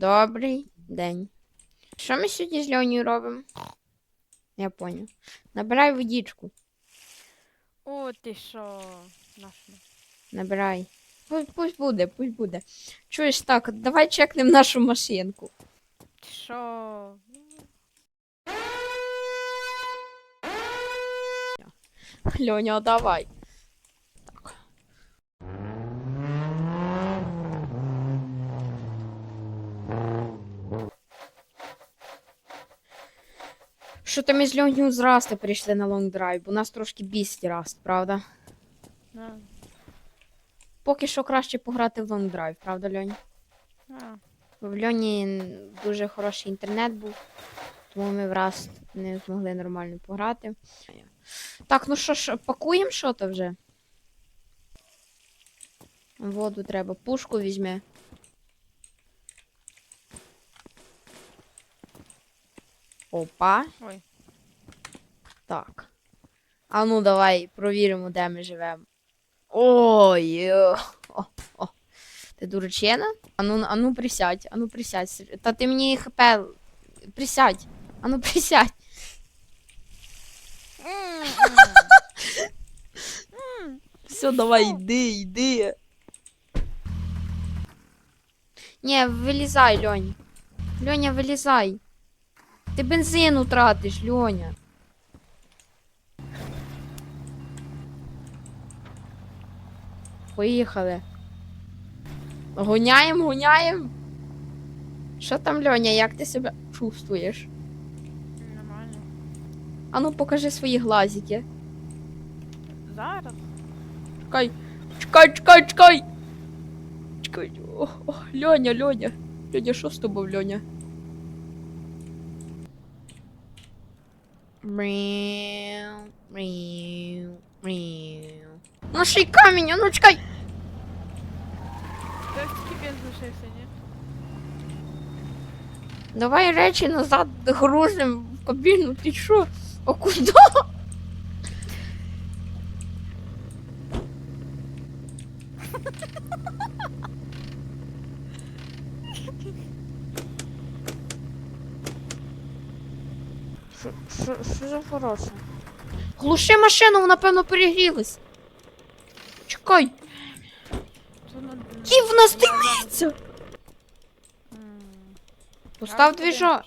Добрий день. Що ми сьогодні з Льонію робимо? Я поняв. Набирай водичку. О, ти що? Нашу. Набирай. Пусть, пусть буде, пусть буде. Чуєш так, давай чекнемо нашу машинку. Ти що? Льоня, давай. Що там із Льоню з Расти прийшли на лонгдрайв, бо у нас трошки бісить Раст, правда? На. Поки що краще пограти в лонгдрайв, правда, Льонь? Бо в Льоні дуже хороший інтернет був, тому ми в Раст не змогли нормально пограти. Так, ну що ж, пакуємо що то вже? Воду треба, пушку візьме. Опа. Ой. Так. А ну давай провіримо, де ми живемо. Ой. о, О. Ти дурачена? А ну, а ну присядь, а ну присядь. Та ти мені хп. Присядь. А ну присядь. Все, давай, йди, йди. Ні, вилізай, Льонь. Льоня, вилізай. Ти бензин утратиш, Льоня. Поїхали. Гоняємо, гоняємо. Що там, Льоня, як ти себе чувствуєш? Нормально. А ну покажи свої глазики. Зараз. Чекай, чекай, чекай, чекай. Чекай. О, о, Льоня, Льоня. Льоня, що з тобою, Льоня? Мяу, мяу, мяу. Ну ще й камінь, а ну чекай. Тільки бенз лишився, ні? Давай речі назад грузим в кабіну, ти що? А куди? Що- Що хороше? Глуши машину, вона певно перегрілась. Чекай, ті в нас димиться. Постав двіжок.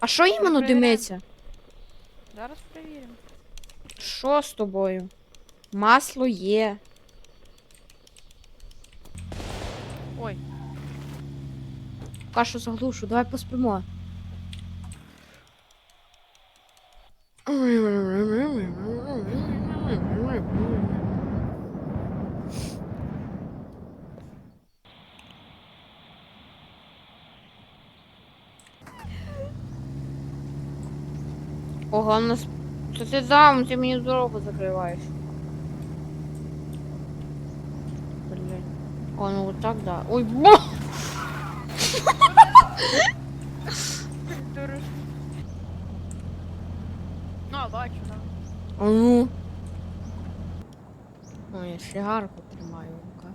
А що іменно димиться? Зараз перевіримо. Що з тобою? Масло є. Ой, Кашу заглушу, давай поспимо. Ого, у нас... Це ти дам, ти мені дорогу закриваєш. Блін. О, ну вот так да. Ой, бо! Ну, а, бачу, да. А ну. Ой, я сигарку тримаю в руках.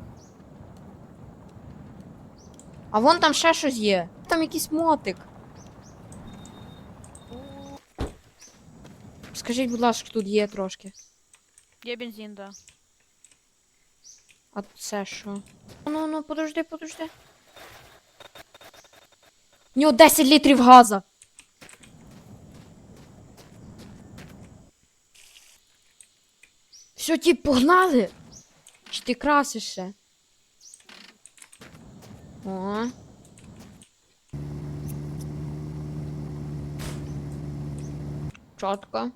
А вон там ще щось є. Там якийсь мотик. Скажіть, будь ласка, тут є трошки. Є бензин, да. А це що? Ну, ну, подожди, подожди. У нього 10 літрів газа. Все, ті погнали? Чи ти красиш ще? О. Чотко.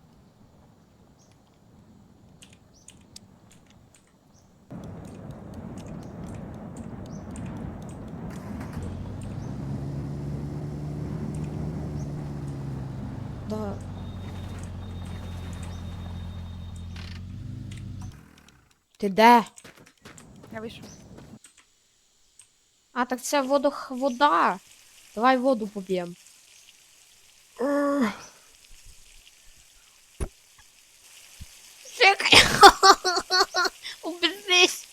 Да. Ти де? Я вийшов. А, так це водох... вода. Давай воду поп'ємо. Чекай. Обізнись.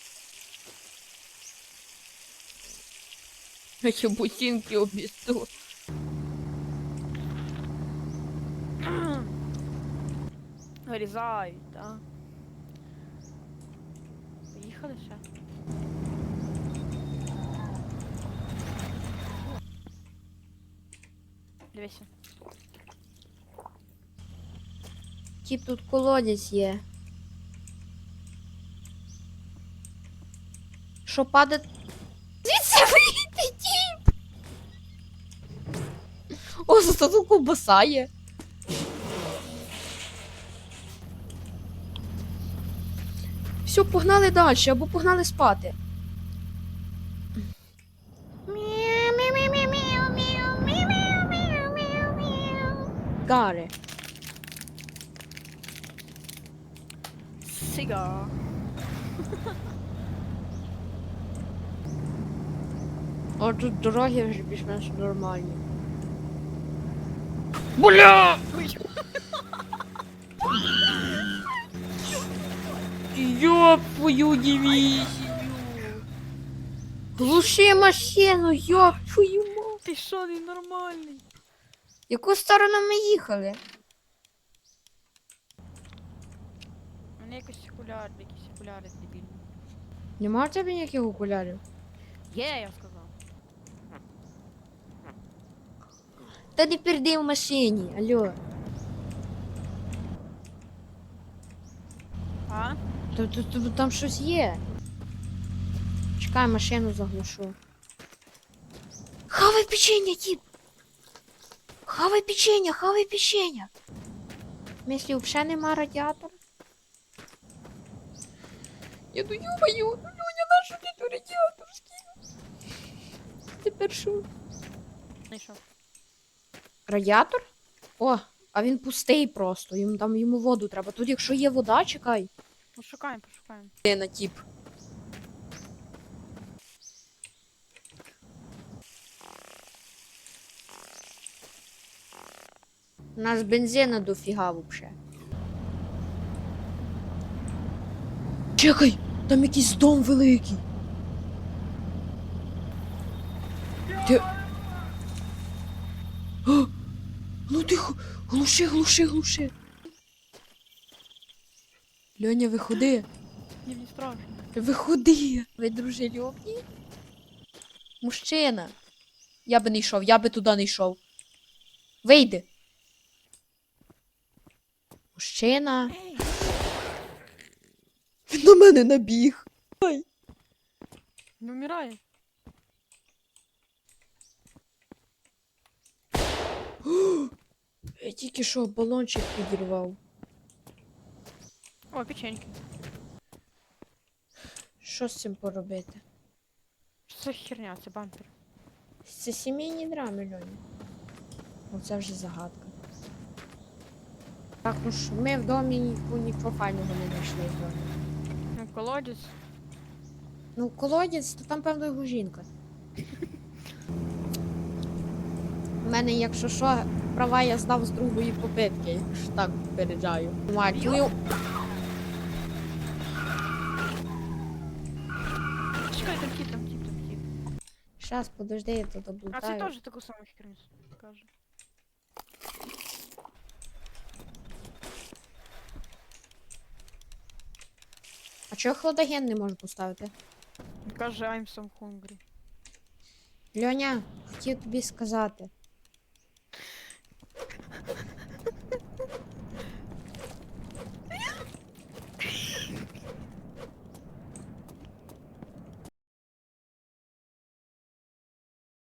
Які бутинки обісту. Вирізають, так. Поїхали ще. Дивися. Тіп тут колодязь є. Що падає? Звідси вийти, тіп! О, зато тут ковбаса є. Все, погнали далі, або погнали спати. Гари. Сига. А тут дороги вже більш-менш нормальні. Бля! Ёб твою дивізію! Глуши машину, ёб твою мать! Ти що, ненормальний? Яку сторону ми їхали? У мене якось окуляр, якісь окуляри дебільні. Нема в тебе ніяких окулярів? Є, я сказав. Та не перди в машині, алло. А? Та, та, та, там щось є. Чекай, машину заглушу. Хавай печенье, тип! Хавай печенье, хавай печенье! Мислі, взагалі нема радіатора? Я ну ё-моё, ну Лёня, на що ти ту радіатор скинув? Тепер що? Знайшов. Радіатор? О, а він пустий просто. Йому там йому воду треба. Тут якщо є вода, чекай. Ну шукаємо, пошукаємо. Де на тіп? У нас бензина дофіга вообще. Чекай, там якийсь дом великий. Ти... О, ну тихо, глуши, глуши, глуши. Льоня, виходи. Ні, мені страшно. Виходи. Ви дружелюбні? Мужчина. Я би не йшов, я би туди не йшов. Вийди. Мужчина. Він на мене набіг. Не вмирає. Я тільки що балончик підірвав. О, печеньки. Що з цим поробити? Що це херня, це бампер. Це сімейні драми, Льоня. Оце вже загадка. Так, ну ж, ми в домі ні- нічого файного не знайшли в домі. Ну, колодязь. Ну, колодязь, то там, певно, його жінка. У мене, якщо що, права я здав з другої попитки, якщо так попереджаю. Мать, ну, Чекай, там кіт, там кіт, там кіт. щас, подожди, я тут А це облутаю. теж таку саму херню каже. А чого хладоген не можу поставити? Каже, I'm so hungry. Льоня, хотів тобі сказати.